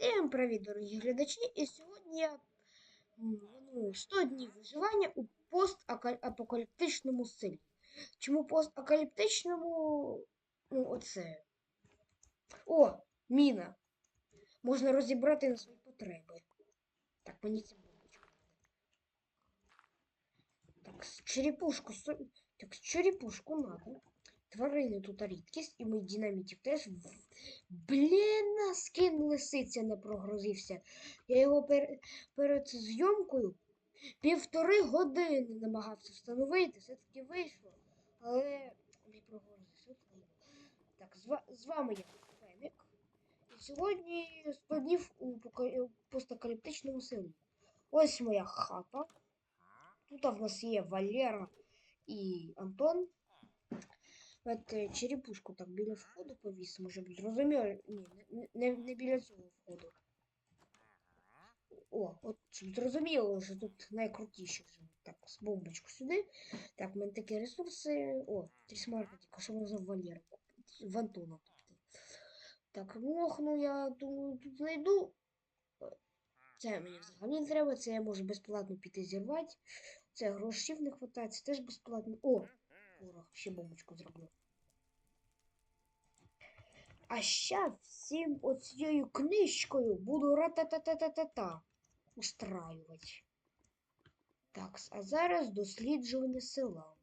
Всім привіт, дорогі глядачі! І сьогодні я ну, 100 днів виживання у постапокаліптичному стилі. Чому постапокаліптичному? Ну, оце. О, міна. Можна розібрати на свої потреби. Так, мені це бомбочка. Так, черепушку. Так, черепушку надо. Тварини тут рідкість, і мій динамітів теж. Блін, на скин лисиця не прогрузився. Я його пер... перед зйомкою півтори години намагався встановити, все-таки вийшло, але не прогрузився. Так, з, з вами я Фемік. І сьогодні 100 днів у постакаліптичному селі. Ось моя хата. Тут в нас є Валера і Антон. Давайте черепушку так біля входу повісимо, щоб зрозуміли. Ні, не, не, біля цього входу. О, от щоб зрозуміло, що тут найкрутіше. Так, з бомбочку сюди. Так, в мене такі ресурси. О, трісмаркетика, що можна в купити. В Антона тобто. Так, мохну я думаю, тут знайду. Е, Це мені взагалі не треба, це я можу безплатно піти зірвати. Це грошів не вистачає, це теж безплатно. О! Порох, ще бомбочку зроблю. А ще всім оцією книжкою буду ра-та-та-та-та-та-та устраювати. Так, а зараз досліджування села.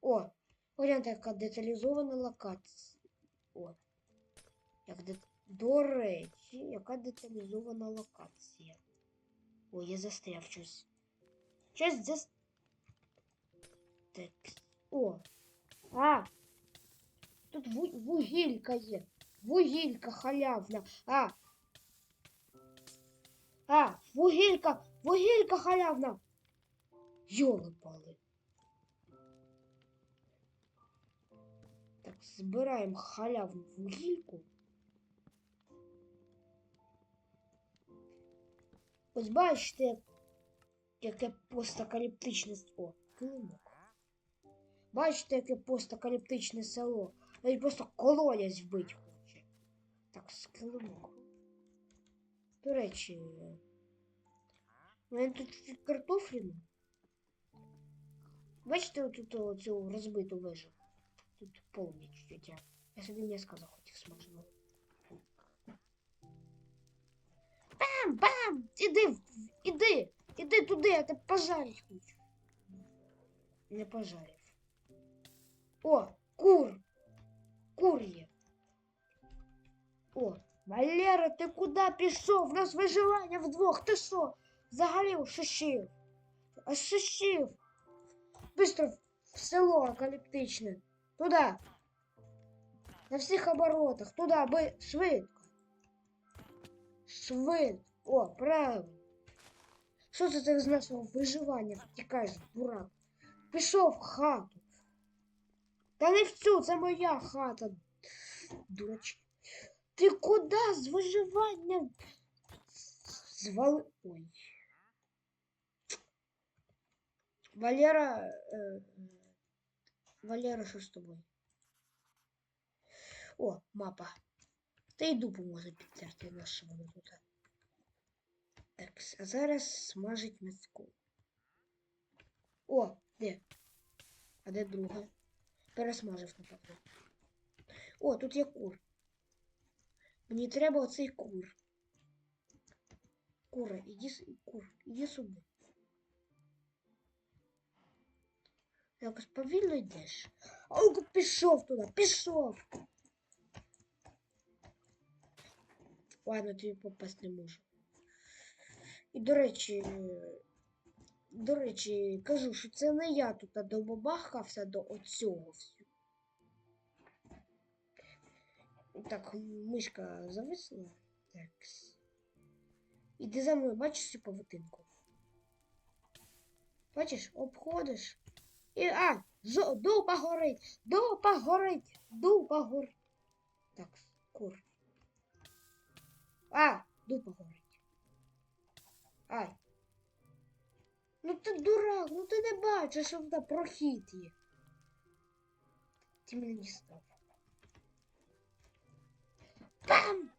О, гляньте, яка деталізована локація. О. Як де... До речі, яка деталізована локація. Ой, я застряв щось. Щось зас... Так. О. А. Тут ву- вугілька є. Вугілька халявна. А. А, вугілька, вугілька халявна. Йоли-пали. Так, збираємо халявну вугільку. Ось бачите, яке постакаліптичне О, килимок. Бачите, яке постакаліптичне село. Навіть просто колодязь вбить хоче. Так, з. До речі, у мене тут чуть картофліну. Бачите отут оцю розбиту вежу? Тут повні чуть-чуть. а. Я собі м'яска захотів смаженого. Бам! Бам! Іди! Іди! Іди туди, я тебе пожарить. Не пожарив. О, кур! Кур є. О, Валера, ти куди пішов? У нас виживання вдвох. Ти що? Взагалі ошишив. Ошишив. Быстро в село акаліптичне. Туда. На всіх оборотах. Туда, би швидко. Швидко. О, правильно. Що це ти з нашого виживання втікаєш, дурак? Пішов в хату. Та не в цю, це моя хата. Дурачки. Ти куди з виживання? Звали. Ой. Валера. Е... Валера, що з тобою? О, мапа. Та й дупу може підтерти нашого тут. Так, а зараз смажить м'яско. О, де? А де друге? Пересмажив, напевно. О, тут є кур. Мені треба оцей кур. Кура, іди, с- кур, іди сюди. Якось повільно йдеш. Ой, пішов туди, пішов. Ладно, тобі попасти не можу. І до речі, е, до речі, кажу, що це не я тут добабахався до оцього всього. Так, мишка зависла. Так. Іди за мною, бачиш цю павутинку? Бачиш, обходиш. І, а, жо, дупа горить, дупа горить, дупа горить. Так, кур. А, дупа горить. Ай. Ну ти дурак, ну ти не бачиш, що вона прохід є. Ти мені став. Бам!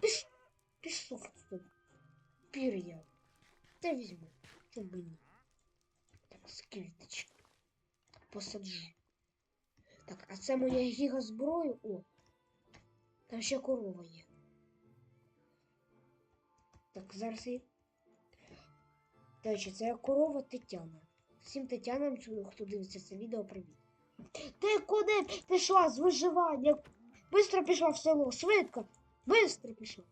Піш... Пішов тут. Пір'я. Та візьму. Що мені? Так, скільточки. Посаджу. Так, а це моя гигазброю. О! Там ще корова є. Так, зараз я... До речі, це корова Тетяна. Всім Тетянам, хто дивиться це відео, привіт. Ти куди пішла з виживання? Бистро пішла в село, швидко. Бистро пішла.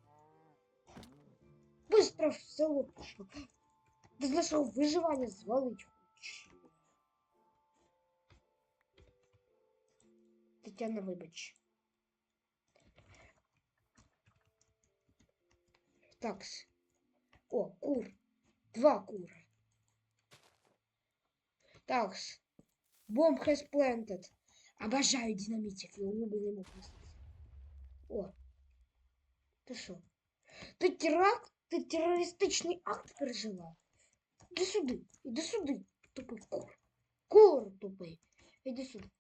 Бистро в село пішла. Ти нашого виживання звалить хочеш. Тетяна, вибач. Такс. О, кур. Два кури. Такс. Bomb has planted. Обожаю динамитик. Я улюблений мог О. Ти що? Ти теракт? Ти терористичний акт пережила? Іди сюди, іди сюди, тупий кур. Кур тупий. Іди сюди.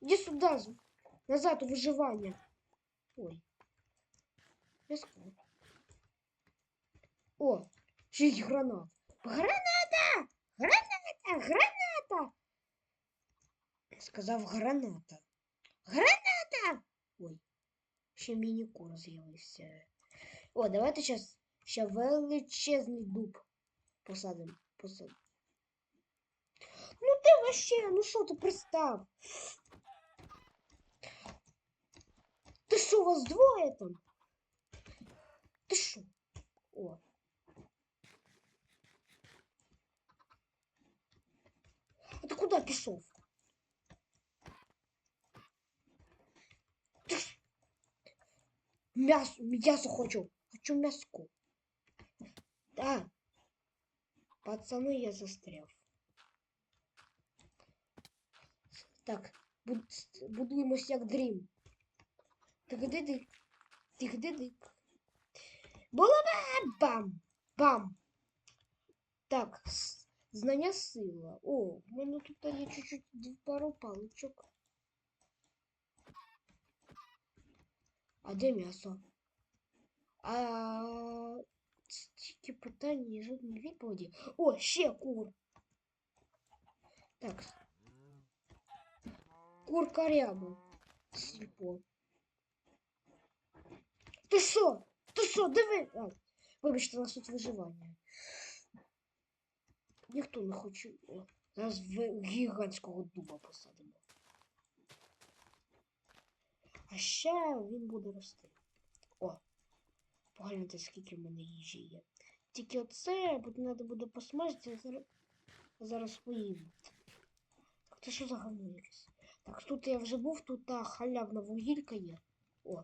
Іди сюди. з- Назад у виживання. Ой. Без кур. О, й гранат. Граната! Граната! Граната! Сказав граната. Граната! Ой, ще міні-кур з'явився. О, давайте зараз ще величезний дуб посадимо. Посадимо. Ну ти вообще, ну що ти пристав? Ти що, вас двоє там? Ти що? О. А ти куди пішов? Ти ж- М'ясо, м'ясо хочу. Хочу м'яско. Да. Пацаны, я застряв. Так, буд, будуємось як дрім. Тик-ди-дик. Тик-ди-дик. Булава! Бам! Бам! Так, с- знання сила. О, у мене тут є чуть-чуть д- пару паличок. А де м'ясо? А стільки питань і жодної відповіді. О, ще кур. Так. Курка ряба. Сільпо. Ти що? Ти що? Диви. А, вибачте, у нас тут виживання. Ніхто не хоче. Зараз в гігантського дуба посадимо. А ще він буде рости. О, погляньте, скільки в мене їжі є. Тільки оце треба буде посмажити, зараз, зараз поїм. Так це що за якесь? Так, тут я вже був, тут та халявна вугілька є. О,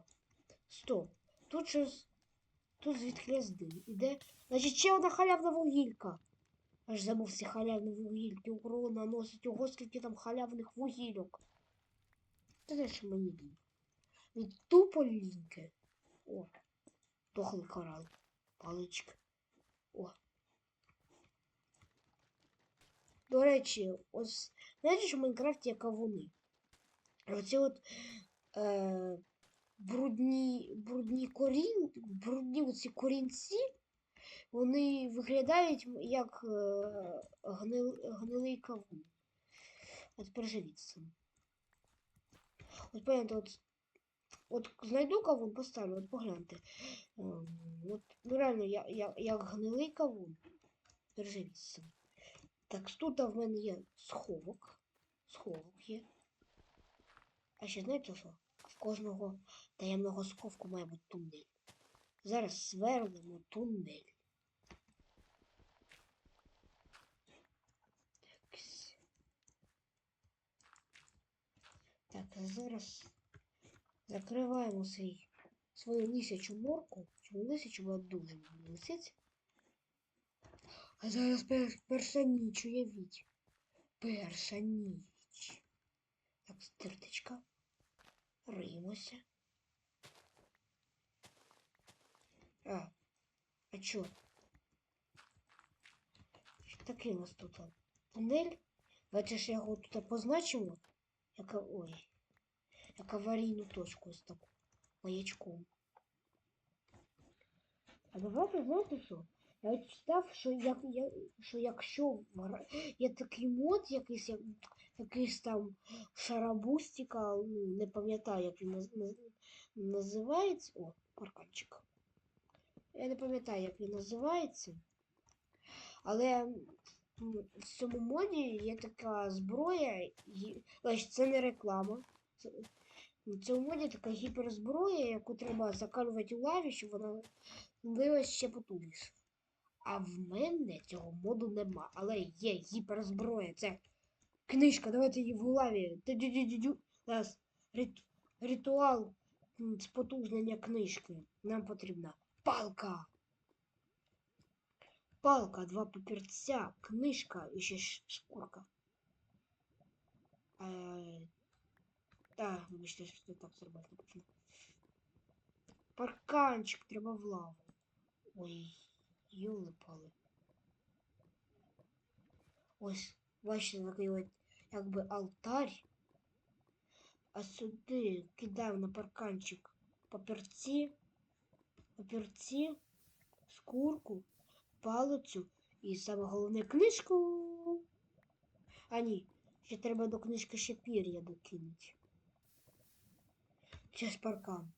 стоп. Тут щось. Тут звідки дим іде. Значить, ще одна халявна вугілька. Аж забув ці халявні вугільки. Урон наносить ого, скільки там халявних вугільок. Це те, що мені лінь. Він тупо ліньке. О, дохлий корал. Паличка. О. До речі, ось знаєте, що в Майнкрафті є кавуни. Оці от е, брудні, брудні корінь, брудні оці корінці, вони виглядають як е, гнил, гнилий кавун. От переживіть з. От погляньте, от, от знайду кавун, поставлю, от погляньте. Ем, От, ну реально, я, я, як гнилий кавун. Переживіть з. Так, тут в мене є сховок. Сховок є. А ще знаєте що? В кожного таємного сховку має бути тунель. Зараз сверлимо тунель. Так, а зараз закриваємо свій, свою лисячу морку. Чому лисячу була дуже лисиць. А зараз пер, перша ніч, уявіть. Перша ніч. Так, стиртичка. Риємося. А, а чо? Таке у нас тут? Тунель? Давайте ж його тут позначимо. Як, ой, як аварійну точку ось таку. Маячком. А давайте, знаєте що? Я читав, що, як, я, що якщо є такий мод, якийсь, як, якийсь там шарабустіка, ну, не пам'ятаю, як він наз- наз- називається. О, парканчик. Я не пам'ятаю, як він називається. Але в цьому моді є така зброя, це не реклама. В цьому моді така гіперзброя, яку треба закалювати у лаві, щоб вона становилась ще потужніше. А в мене цього моду нема. Але є гіперзброя. Це книжка. Давайте її в лаві. Рит- ритуал спотужнення книжки. Нам потрібна палка. Палка, два папірця, книжка і ще ш- шкурка. Е, та, вибачте, що я так зробити не почну. Парканчик треба в лаву. Ой, йоли-пали. Ось, бачите, такий от якби алтарь. А сюди кидаю на парканчик папірці, папірці, скурку, палицю і саме головне книжку. А ні, ще треба до книжки ще пір'я докинути. Зараз паркан.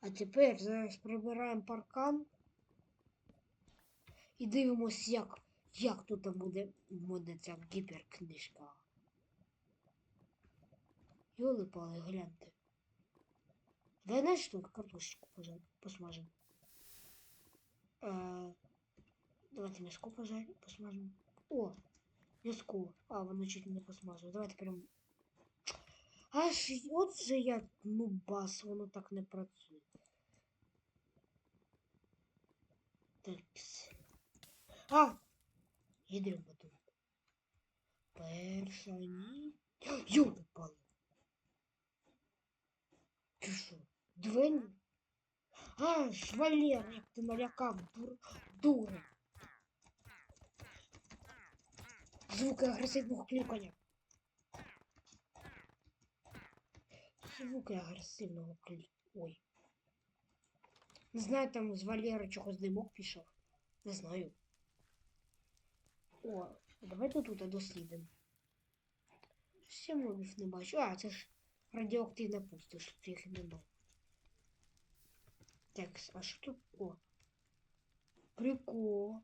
А тепер зараз прибираємо паркан і дивимось, як, як тут буде, буде ця гіперкнижка. Йоли пали, гляньте. Дай знаєш, що картошечку пожар- посмажем. Е, давайте м'яско пожарим, посмажем. О, м'яско. А, воно чуть не посмажило. Давайте прям. Аж от же я нубас, воно так не працює. Так. А! Їдемо потім. Перша ні. Йоли пали. Ти що? Двені? А, ж Валер, як ти налякав, дур, дура. Звуки агресивного клікання. Звуки агресивного клікання. Ой. Не знаю, там з Валера чогось димок пішов. Не знаю. О, давайте тут дослідимо. Ще мобів не бачу. А, це ж радіоактивна пустиш, їх нема. Так, а що тут? О. Прикол.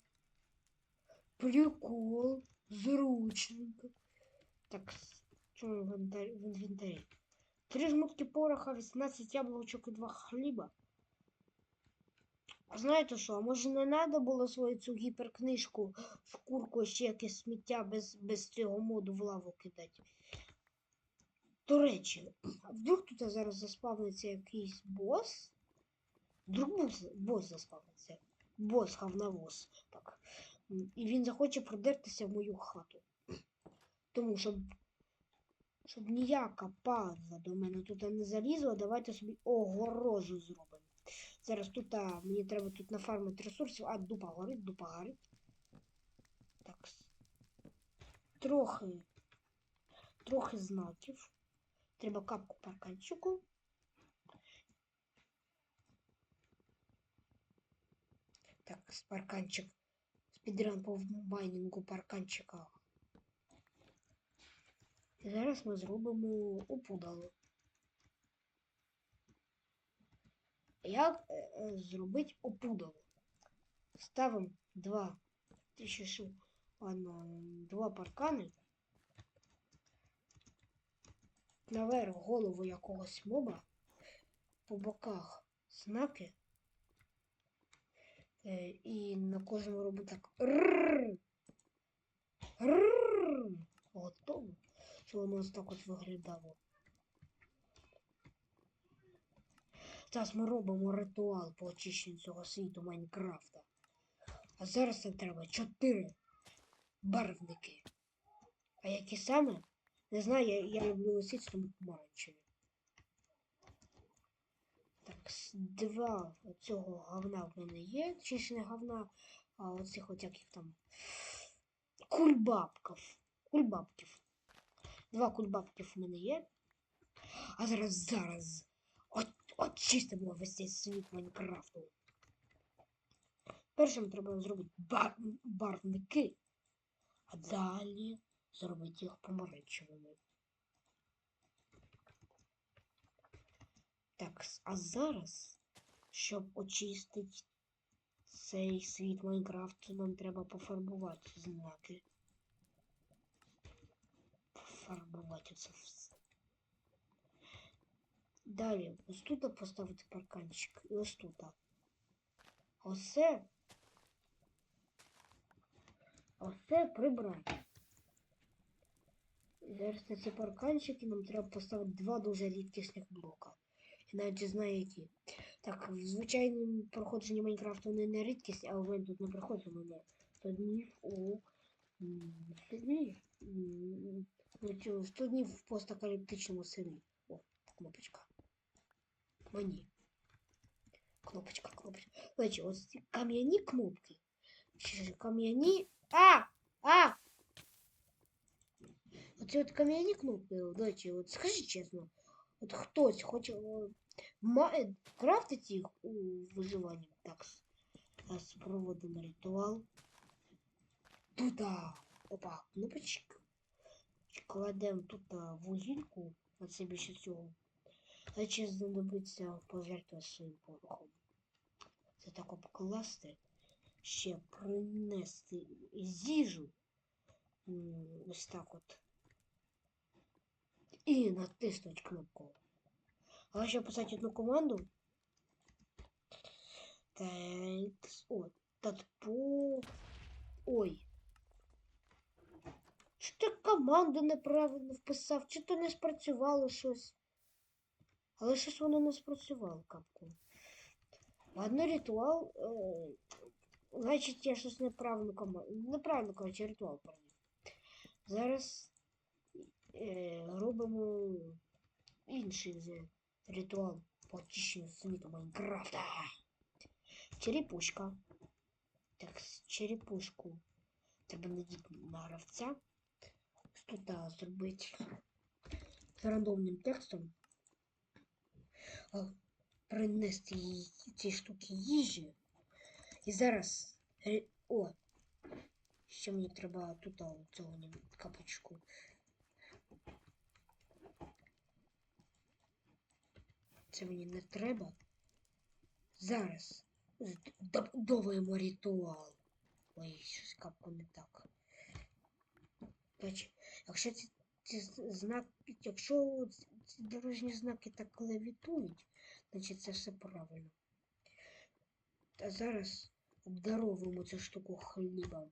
Прикол. Зручненько. Так, що в інвентарі? Три жмутки пороха, 18 яблучок і два хліба. А знаєте що, а може не треба було свою цю гіперкнижку, шкурку, ще якесь сміття без, без цього моду в лаву кидати? До речі, а вдруг тут зараз заспавниться якийсь бос? Вдруг бос, бос заспавниться. Бос говновоз. Так. І він захоче продертися в мою хату. Тому щоб, щоб ніяка падла до мене тут не залізла, давайте собі огорожу зробимо. Зараз тут а, мені треба тут нафармити ресурсів. А, дупа горить, дупа горить. Так. Трохи. Трохи знаків. Треба капку парканчику. Так, парканчик. Спідран по майнінгу парканчика. І зараз ми зробимо опудало. Як е, е, зробити опудало? Ставимо два, ладно, два паркани. Наверх голову якогось моба. По боках знаки. Е, і на кожному робимо так. Готово. Що воно ось так от виглядало. Зараз ми робимо ритуал по очищенню цього світу Майнкрафта. А зараз нам треба чотири барвники. А які саме? Не знаю, я, я люблю лисиць, тому помаранчеві. Так, с- два цього говна в мене є. Чи ж не говна, а оцих от яких там кульбабків. Кульбабків. Два кульбабків в мене є. А зараз зараз от, очистимо весь цей світ Майнкрафту. Першим треба зробити бар... барвники, а далі зробити їх помаранчевими. Так, а зараз, щоб очистити цей світ Майнкрафту, нам треба пофарбувати знаки. Пофарбувати це все. Далі, ось тут поставити парканчик і ось тут. Оце. Оце прибрати. Зараз на ці парканчики нам треба поставити два дуже рідкісних блока. Я навіть не знаю які. Так, в звичайному проходженні Майнкрафту вони не рідкісні, а у мене тут не проходить у мене 100 днів у м, 100 днів. м, ну, цю, 100 днів в постапокаліптичному селі. О, кнопочка. Мені. Кнопочка, кнопочка. Значить, ось ці кам'яні кнопки. Чи ж кам'яні. А! А! Оці от кам'яні кнопки, до речі, от скажи чесно, от хтось хоче о, має крафтити їх у виживанні. Так, зараз проводимо ритуал. Туда. Опа, кнопочка. Кладемо тут а, вугільку, на це більше цього. А ще знадобиться пожертвувати своїм порохом. Це так обкласти, ще принести з'їжу. М, Ось так от. І натиснути кнопку. А ще писати одну команду. Так, о, так по... Ой. Чи ти команду неправильно вписав, чи то не спрацювало щось. Але щось воно не спрацювало капку. Ладно, ритуал. Е, значить, я щось неправильно команду. Неправильно, коротше, ритуал провів. Зараз робимо інший вже ритуал по очищенню світу Майнкрафта. Черепушка. Так, черепушку треба надіти на гравця. Тут зробити рандомним текстом. Принести їй ці штуки їжі. І зараз. О! Ще мені треба тут цього капочку. Це мені не треба. Зараз добудовуємо ритуал. Ой, щось капку не так. Бач, якщо ці, ці знаки, якщо ці- дорожні знаки так левітують, значить це все правильно. А зараз обдаровуємо цю штуку хлібом.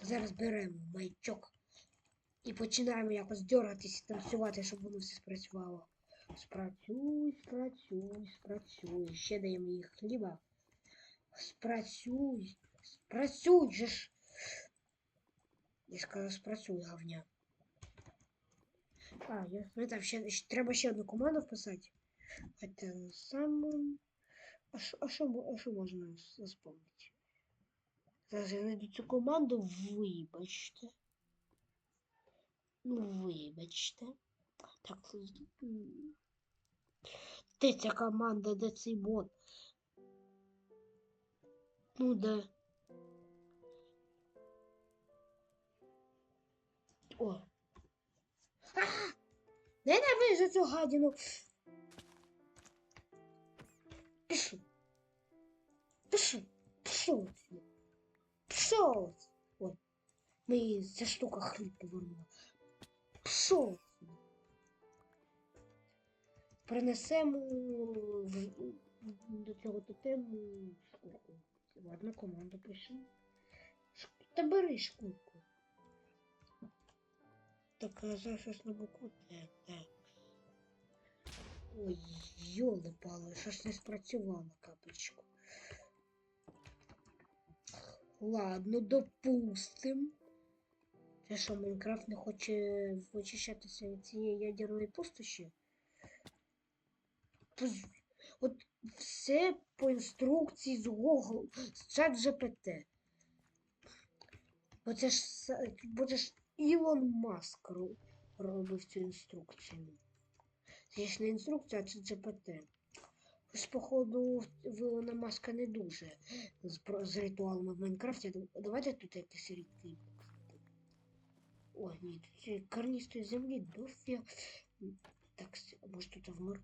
Зараз беремо маячок і починаємо якось дергатись і танцювати, щоб воно все спрацювало. Спрацюй, спрацюй, спрацюй. Ще даємо їй хліба. Спрацюй, спрацюй же ж. Я сказав, спрацюй, говня. А, я ну, там ще, треба ще одну команду вписати. Це саме. А що, а мо- а що можна заспомнити? Зараз я знайду цю команду, вибачте. Ну, вибачте. Так, де ця команда, де цей бот? Ну да. О. А! Ненавижу цю гадіну. Пишу. Пишу. Пішов отсюда. Пішов. Ой. Мені ця штука хліб повернула. Пішов. Принесемо в- до цього тотему шкурку. Ладно, команду пишемо. Ш- Та бери шкурку. Так, зараз щось на букву Т. Так. Ой, йоли пали, щось не спрацювало капочку. Ладно, допустим. Це що, Майнкрафт не хоче очищатися від цієї ядерної пустоші? От все по інструкції з Google, з чат GPT. Бо це ж, бо це ж Ілон Маск робив цю інструкцію. Це ж не інструкція, а це GPT. Щось, походу, вона маска не дуже з, з ритуалами в Майнкрафті. Давайте тут якийсь рідкий. О, ні, тут карністої землі дофіг. Так, може тут вмер.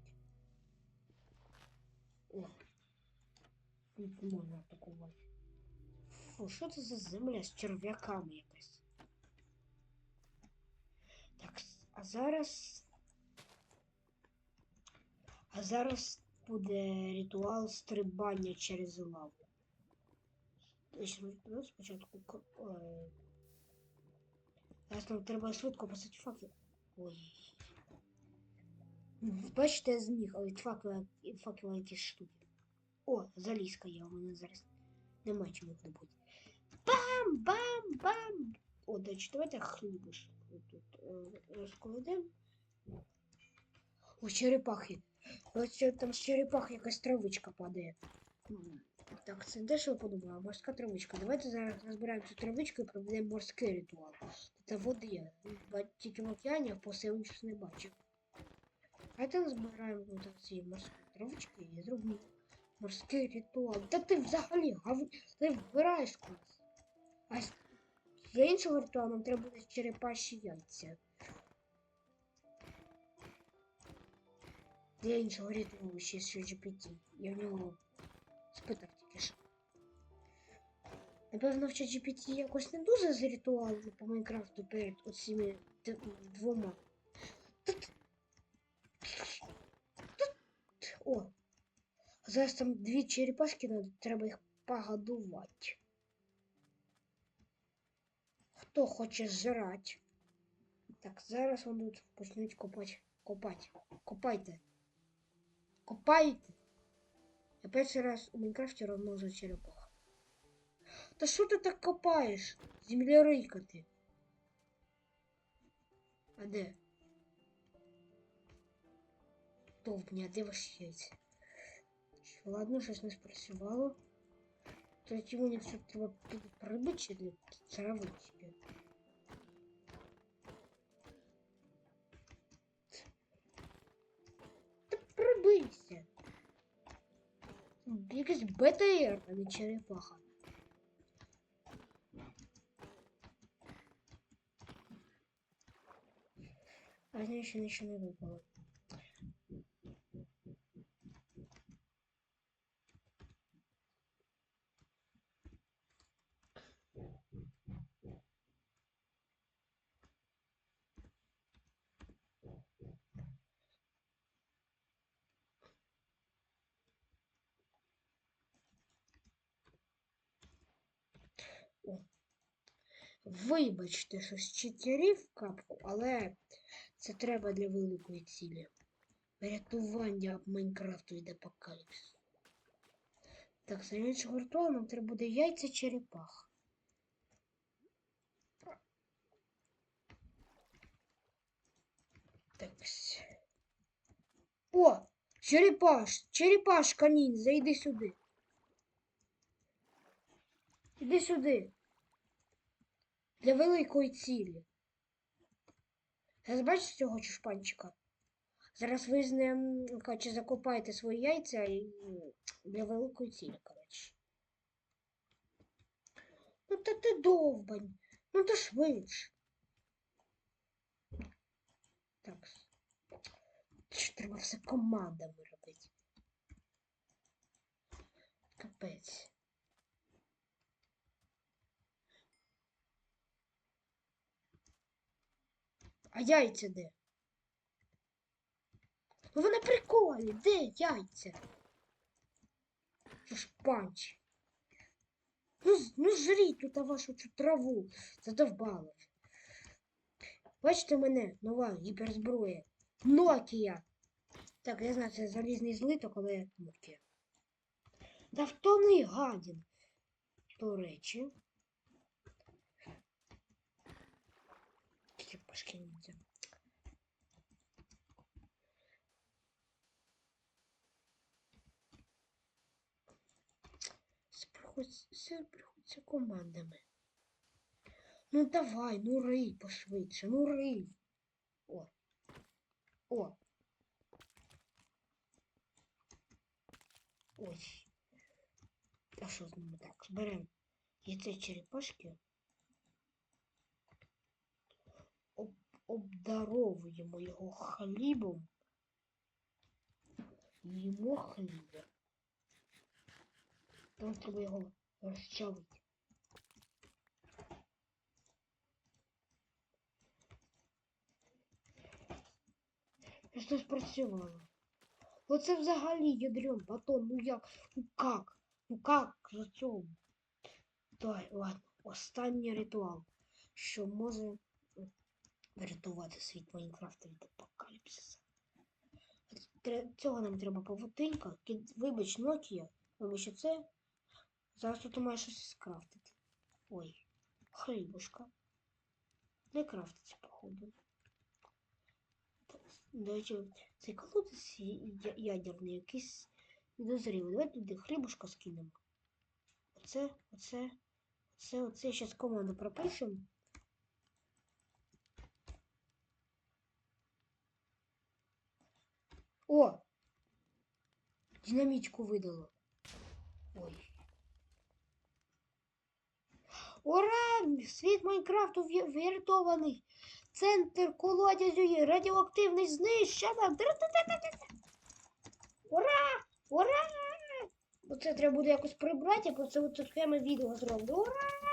Тут не можна атакувати. Фу, що це за земля з черв'яками якась? Так, с- а зараз. А зараз буде ритуал стрибання через лаву. Тобто, спочатку. Зараз нам треба швидко писати факел. Ой. Бачите, я зміг, але факела, якісь штуки. О, залізка є, у мене зараз нема чого добути. Бам! Бам! Бам! О, до давайте хлібиш. Тут е, розкладемо. О, черепахи. Ось там з черепах якась травичка падає. Так, це дешево подумала, морська травичка. Давайте зараз розбираємо цю травичку і проведемо морський ритуал. Тут води. Ба- Тільки в океані, а по не бачив. Давайте збираємо тут ці морські травички і зробимо морський ритуал. Та ти взагалі гав... ти вбираєш кудись. А для іншого ритуалу нам треба буде черепаші яйця. Для іншого ритуалу ще з GPT. Я в нього спитав тільки що. Напевно, в GPT якось не дуже з ритуалами по Майнкрафту перед оціми двома. Тут... О! Зараз там дві черепашки надо, треба їх погодувати. Хто хоче жрати? Так, зараз вони тут почнуть копати. Копати. Копайте. Копайте. Я перший раз у Майнкрафті розмножу черепах. Та що ти так копаєш? Землерийка ти. А де? Довбня, а де ваші яйця? Що, Ладно, щось не спрацювало. Тоді мені все треба буде прибити чи для трави собі. Та прибийся. Якийсь БТР, а не черепаха. А з неї ще нічого не випало. Вибачте, що з читерів капку, але це треба для великої цілі. Врятування Майнкрафту від апокаліпсису. Так, іншого ритуалу нам треба буде яйця черепах. Так. О! Черепаш! Черепашка ніндзя, іди сюди. Іди сюди. Для великої цілі. Зараз бачиш цього чушпанчика? Зараз ви з ним коротше, закопаєте свої яйця і для великої цілі, коротше. Ну та ти довбань. Ну то швидше. Так. Що треба все командами робити. Капець. А яйця де? Ну ви на приколі, де яйця? Що ж панч? Ну, ну жріть тут вашу цю траву. Задовбали. Бачите мене, нова гіперзброя. Nokia. Так, я знаю, це залізний злиток, але Nokia. Да втомний гадін. До речі. Ніндзя. Все приходиться командами. Ну давай, ну рий пошвидше, ну рий. О. О. Ой. А що з ними так? Зберемо яйце черепашки. обдаровуємо його хлібом. Їмо хліба. Там треба його розчавити. Що спрацювало? Оце взагалі ядрен батон. Ну як? Ну как? Ну как за цього? Давай, ладно. Останній ритуал, що може м, врятувати світ Майнкрафта від апокаліпсиса. Цього нам треба павутинка. Вибач, Nokia. Вибач, це. Зараз тут маєш щось скрафтити. Ой, хлібушка. Не крафтиться, походу. До речі, цей колодець ядерний якийсь підозрілий. Давай туди хлібушка скинемо. Оце, оце, оце, оце. Зараз команду пропишемо. О! Динамічку видало. Ой. Ура! Світ Майнкрафту врятований! Центр колодязю радіоактивний знищено! Ура! Ура! Оце треба буде якось прибрати, я про це окреме відео зроблю. Ура!